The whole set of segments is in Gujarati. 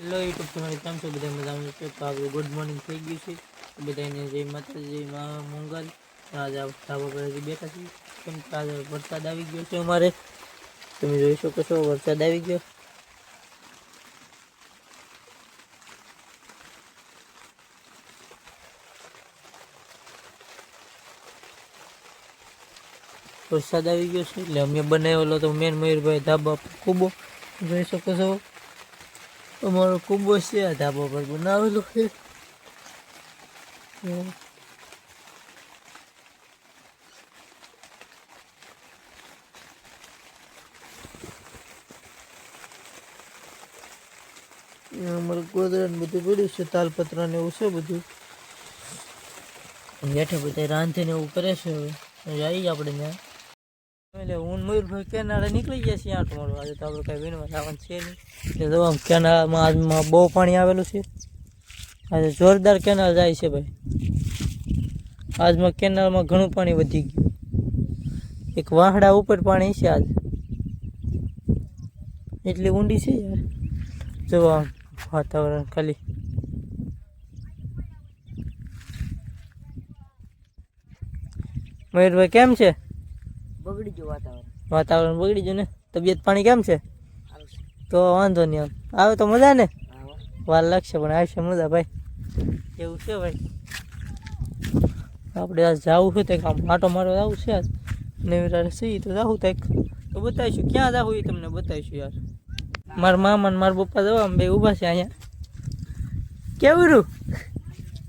હેલો યુટ્યુબ ફેમિલી, કેમ છો? બધા મજામાં છો? તો આપણે ગુડ મોર્નિંગ થઈ ગયું છે. તો બધાને જય માતાજી, જય મા મંગલ. આજે આ ધાબા પર હજી બેઠા છીએ. કેમ કે આજે વરસાદ આવી ગયો છે અમારે. તમે જોઈ શકો છો, વરસાદ આવી ગયો. વરસાદ આવી ગયો છે, એટલે અમે બનાવેલો તો મેન મયુરભાઈ ધાબા પર કૂબો જોઈ શકો છો? અમારો કુંભો છે, આ ધાબા પર બનાવેલો છે. અમારું ગોદરા બધું પડ્યું છે, તાલપત્ર ને એવું છે બધું. બેઠે બધા રાંધીને એવું કરે છે, હવે. જાય આપણે ત્યાં. એટલે હું મયુરભાઈ કેનારે નીકળી ગયા છીએ આંટો મારો આજે તો આપણે કાંઈ વીણવા જવાનું છે નહીં. એટલે જો આમ કેનાલમાં આજમાં બહુ પાણી આવેલું છે. આજે જોરદાર કેનાલ જાય છે ભાઈ. આજમાં કેનાલમાં ઘણું પાણી વધી ગયું. એક વાહડા ઉપર પાણી છે આજ. એટલી ઊંડી છે યાર. જો વાતાવરણ ખાલી. મયુરભાઈ કેમ છે? બગડી ગયું વાતાવરણ. વાતાવરણ બગડી ગયું ને? તબિયત પાણી કેમ છે? તો વાંધો નહીં આમ. આવે તો મજા ને? વાર લાગશે પણ આવશે મજા ભાઈ. એવું છે ભાઈ. આપણે આજ જવું છે તે આમ આટો મારો આવું છે આજ. નવીરારે સી તો જાવું કંઈક તો બતાવીશું ક્યાં જાવું એ તમને બતાવીશું યાર. મારા મામા ને મારા પપ્પા જવા બે ઊભા છે અહીંયા. કેવું રહ્યું?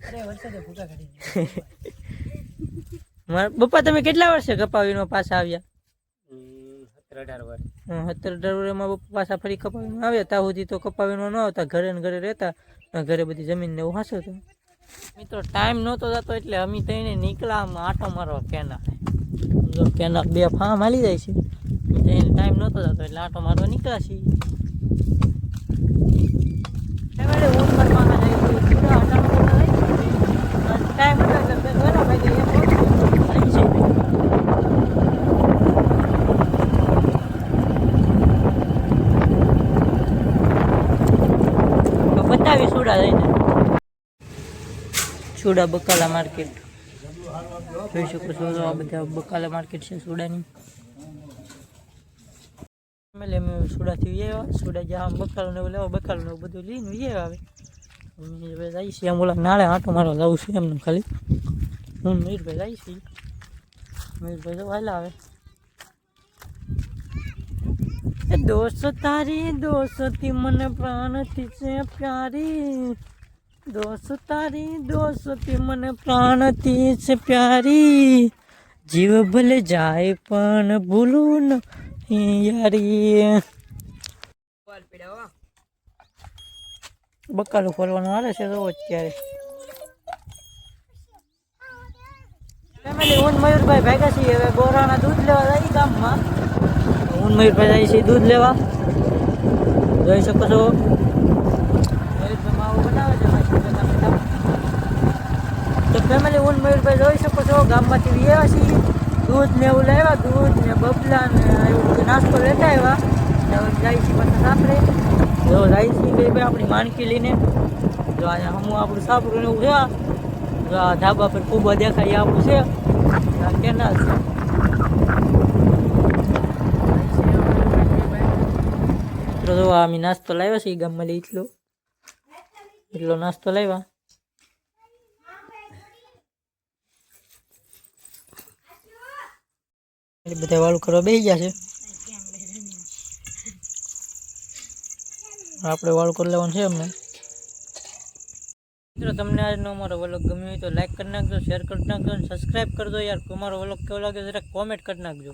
પપ્પા તમે કેટલા વર્ષે કપાવીનો પાછા આવ્યા? સત્તર અઢાર વર્ષ. સત્તર વર્ષમાં પપ્પા પાછા ફરી કપાવીમાં આવ્યા. ત્યાં સુધી તો કપાવીમાં ન આવતા ઘરે ને ઘરે રહેતા. ઘરે બધી જમીન ને એવું હાંસવતું મિત્રો ટાઈમ નહોતો જતો એટલે અમે તઈને નીકળ્યા. આમ આટો મારવા કેના જો કેના બે ફામ હાલી જાય છે. તઈને ટાઈમ નહોતો જતો એટલે આટો મારવા નીકળ્યા છીએ એવાડે ઊંઘ મારવા જાય છે. પૂરા આટા મારવા જાય છે. અને ટાઈમ હતો એટલે બે ઘરે ભાઈ ગયા. એમ આવી છે તો બતાવી સુડા લઈને. સુડા બકાલા માર્કેટ. જોઈ શકો છો આ બધા બકાલા માર્કેટ છે સુડાની એટલે અમે સુડાથી આવ્યા. સુડા જ્યાં બકાલું ને લેવા, બકાલું બધું લઈને વી આવ્યા હવે. અમે હવે જઈએ ઓલા નાળે આંટો મારો લાવું છું એમને ખાલી. હું મીરભાઈ જઈએ છીએ. મયુરભાઈ તો હાલ આવે એ દોસ્ત તારી, દોસ્તી મને પ્રાણથી છે પ્યારી. દોસ્ત તારી, દોસ્તી મને પ્રાણથી છે પ્યારી. જીવ ભલે જાય પણ ભૂલું નહીં યારી. બકાલું ખોલવાનું આવે છે તો અત્યારે. ફેમિલી, હું મયુરભાઈ ભેગા છીએ. હવે ગોરાના દૂધ લેવા જાય ગામમાં. મયુરભાઈ જાય છે દૂધ લેવા. જોઈ શકો છો. તો ફેમિલી હું મયુરભાઈ જોઈ શકો છો, ગામમાંથી આવ્યા છીએ. દૂધ ને એવું લાવ્યા દૂધ ને બબલા ને એવું નાસ્તો લેતા આવ્યા. જાય છે પાછા સાપરે જો જાય છે ભાઈ બે આપણી માણકી લઈને. જો આજે હમું આપણું સાપરું ને એવું છે. જો આ ધાબા પર ખૂબ દેખાય આપણું છે. કેનાલ છે મિત્રો જો અમે નાસ્તો લાવ્યા એ ગામમાં એટલો એટલો નાસ્તો લાવ્યા બધા વાળું કરવા બેસી ગયા છે આપણે વાળું કરી લેવાનું છે અમને મિત્રો, તમને આજનો અમારો વલોગ ગમ્યો હોય તો લાઈક કરી નાખજો શેર કરી નાખજો અને સબસ્ક્રાઈબ કરજો યાર. અમારો વલોગ કેવો લાગે જરા કોમેન્ટ કરી નાખજો.